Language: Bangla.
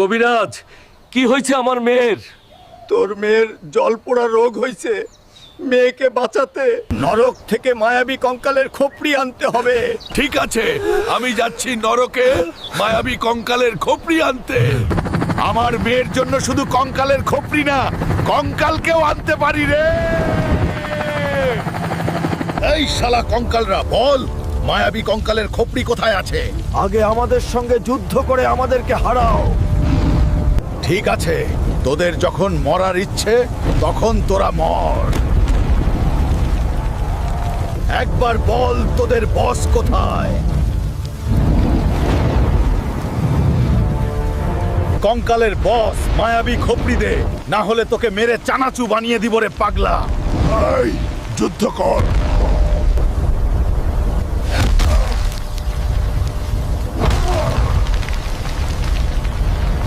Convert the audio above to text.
কবিরাজ কি হয়েছে আমার মেয়ের? তোর মেয়ের জলপোড়া রোগ হয়েছে। মেয়েকে বাঁচাতে নরক থেকে মায়াবী কঙ্কালের খোপড়ি আনতে হবে। ঠিক আছে আমি যাচ্ছি নরকে মায়াবী কঙ্কালের খোপড়ি আনতে। আমার মেয়ের জন্য শুধু কঙ্কালের খোপড়ি না কঙ্কালকেও আনতে পারি রে। এই শালা কঙ্কালরা বল মায়াবী কঙ্কালের খোপড়ি কোথায় আছে? আগে আমাদের সঙ্গে যুদ্ধ করে আমাদেরকে হারাও। ঠিক আছে, তোদের যখন মরার ইচ্ছে, তখন তোরা মর। একবার বল তোদের বস কোথায়? কঙ্কালের বস মায়াবী খোপড়ি দে না হলে তোকে মেরে চানাচু বানিয়ে দিব রে পাগলা। যুদ্ধ কর।